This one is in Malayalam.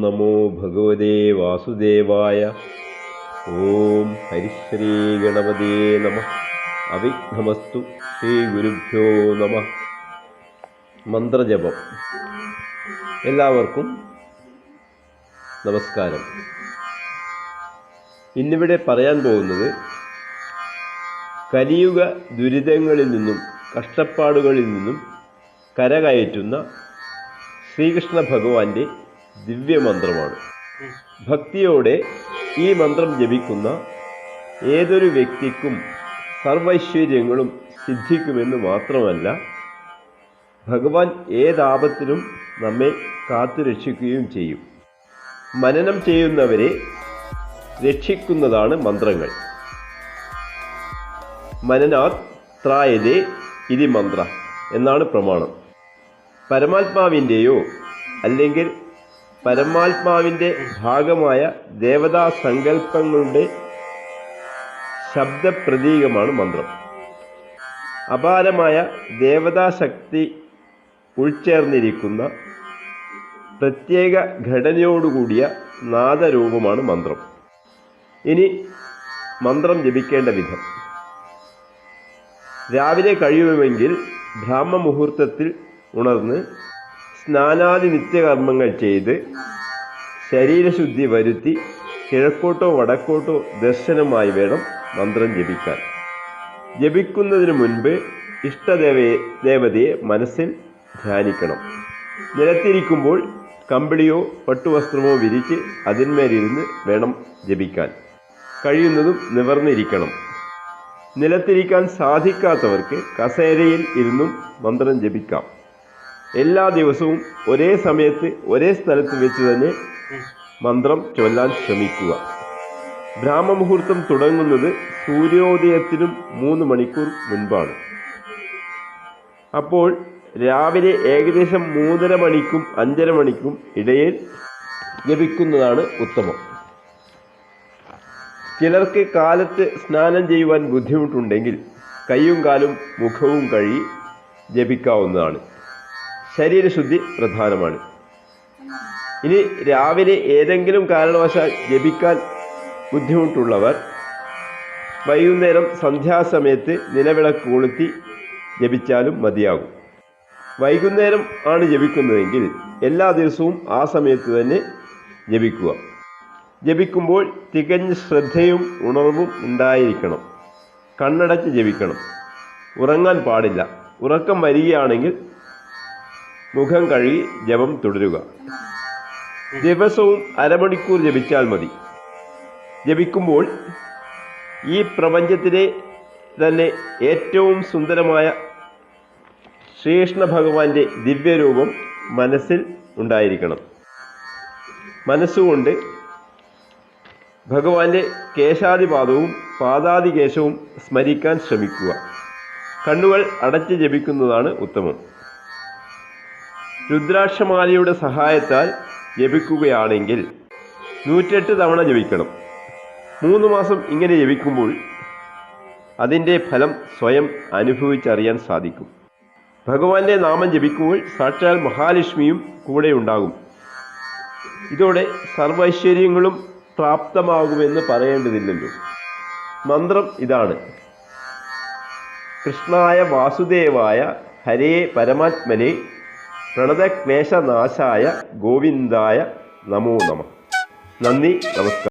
നമോ ഭഗവതേ വാസുദേവായ. ഓം ഹരിശ്രീ ഗണപതേ നമ. അവിഘ്നമസ്തു ശ്രീ ഗുരുഭ്യോ നമ. മന്ത്രജപം. എല്ലാവർക്കും നമസ്കാരം. ഇന്നിവിടെ പറയാൻ പോകുന്നത് കലിയുഗ ദുരിതങ്ങളിൽ നിന്നും കഷ്ടപ്പാടുകളിൽ നിന്നും കരകയറ്റുന്ന ശ്രീകൃഷ്ണ ഭഗവാന്റെ ദിവ്യമന്ത്രമാണ്. ഭക്തിയോടെ ഈ മന്ത്രം ജപിക്കുന്ന ഏതൊരു വ്യക്തിക്കും സർവൈശ്വര്യങ്ങളും സിദ്ധിക്കുമെന്ന് മാത്രമല്ല ഭഗവാൻ ഏതാപത്തിലും നമ്മെ കാത്തുരക്ഷിക്കുകയും ചെയ്യും. മനനം ചെയ്യുന്നവരെ രക്ഷിക്കുന്നതാണ് മന്ത്രങ്ങൾ. മനനാത് ത്രായതേ ഇതി മന്ത്ര എന്നാണ് പ്രമാണം. പരമാത്മാവിന്റെയോ അല്ലെങ്കിൽ പരമാത്മാവിന്റെ ഭാഗമായ ദേവതാ സങ്കല്പങ്ങളുടെ ശബ്ദപ്രതീകമാണ് മന്ത്രം. അപാരമായ ദേവതാശക്തി ഉൾച്ചേർന്നിരിക്കുന്ന പ്രത്യേക ഘടനയോടുകൂടിയ നാദരൂപമാണ് മന്ത്രം. ഇനി മന്ത്രം ജപിക്കേണ്ട വിധം. രാവിലെ കഴിയുമെങ്കിൽ ബ്രാഹ്മമുഹൂർത്തത്തിൽ ഉണർന്ന് സ്നാനാദി നിത്യകർമ്മങ്ങൾ ചെയ്ത് ശരീരശുദ്ധി വരുത്തി കിഴക്കോട്ടോ വടക്കോട്ടോ ദർശനമായി വേണം മന്ത്രം ജപിക്കാൻ. ജപിക്കുന്നതിന് മുൻപ് ഇഷ്ടദേവയെ ദേവതയെ മനസ്സിൽ ധ്യാനിക്കണം. നിലത്തിരിക്കുമ്പോൾ കമ്പിളിയോ പട്ടുവസ്ത്രമോ വിരിച്ച് അതിന്മേലിരുന്ന് വേണം ജപിക്കാൻ. കഴിയുന്നതും നിവർന്നിരിക്കണം. നിലത്തിരിക്കാൻ സാധിക്കാത്തവർക്ക് കസേരയിൽ ഇരുന്നും മന്ത്രം ജപിക്കാം. എല്ലാ ദിവസവും ഒരേ സമയത്ത് ഒരേ സ്ഥലത്ത് വെച്ച് തന്നെ മന്ത്രം ചൊല്ലാൻ ശ്രമിക്കുക. ബ്രാഹ്മമുഹൂർത്തം തുടങ്ങുന്നത് സൂര്യോദയത്തിനും മൂന്ന് മണിക്കൂർ മുൻപാണ്. അപ്പോൾ രാവിലെ ഏകദേശം മൂന്നര മണിക്കും അഞ്ചര മണിക്കും ഇടയിൽ ജപിക്കുന്നതാണ് ഉത്തമം. ചിലർക്ക് കാലത്ത് സ്നാനം ചെയ്യുവാൻ ബുദ്ധിമുട്ടുണ്ടെങ്കിൽ കൈയും കാലും മുഖവും കഴുകി ജപിക്കാവുന്നതാണ്. ശരീരശുദ്ധി പ്രധാനമാണ്. ഇനി രാവിലെ ഏതെങ്കിലും കാരണവശാൽ ജപിക്കാൻ ബുദ്ധിമുട്ടുള്ളവർ വൈകുന്നേരം സന്ധ്യാസമയത്ത് നിലവിളക്ക് കൊളുത്തി ജപിച്ചാലും മതിയാകും. വൈകുന്നേരം ആണ് ജപിക്കുന്നതെങ്കിൽ എല്ലാ ദിവസവും ആ സമയത്ത് തന്നെ ജപിക്കുക. ജപിക്കുമ്പോൾ തികഞ്ഞ ശ്രദ്ധയും ഉണർവും ഉണ്ടായിരിക്കണം. കണ്ണടച്ച് ജപിക്കണം. ഉറങ്ങാൻ പാടില്ല. ഉറക്കം വരികയാണെങ്കിൽ മുഖം കഴുകി ജപം തുടരുക. ദിവസവും അരമണിക്കൂർ ജപിച്ചാൽ മതി. ജപിക്കുമ്പോൾ ഈ പ്രപഞ്ചത്തിലെ തന്നെ ഏറ്റവും സുന്ദരമായ ശ്രീകൃഷ്ണ ഭഗവാന്റെ ദിവ്യരൂപം മനസ്സിൽ ഉണ്ടായിരിക്കണം. മനസ്സുകൊണ്ട് ഭഗവാന്റെ കേശാദിപാദവും പാദാദികേശവും സ്മരിക്കാൻ ശ്രമിക്കുക. കണ്ണുകൾ അടച്ച് ജപിക്കുന്നതാണ് ഉത്തമം. രുദ്രാക്ഷമാലയുടെ സഹായത്താൽ ജപിക്കുകയാണെങ്കിൽ നൂറ്റെട്ട് തവണ ജപിക്കണം. മൂന്ന് മാസം ഇങ്ങനെ ജപിക്കുമ്പോൾ അതിന്റെ ഫലം സ്വയം അനുഭവിച്ചറിയാൻ സാധിക്കും. ഭഗവാന്റെ നാമം ജപിക്കുമ്പോൾ സാക്ഷാൽ മഹാലക്ഷ്മിയും കൂടെ ഉണ്ടാകും. ഇതോടെ സർവൈശ്വര്യങ്ങളും പ്രാപ്തമാകുമെന്ന് പറയേണ്ടതില്ലല്ലോ. മന്ത്രം ഇതാണ്. കൃഷ്ണായ വാസുദേവായ ഹരേ പരമാത്മനെ പ്രണതക്ലേശനാശായ ഗോവിന്ദായ നമോ നമ. നന്ദി നമസ്കാരം.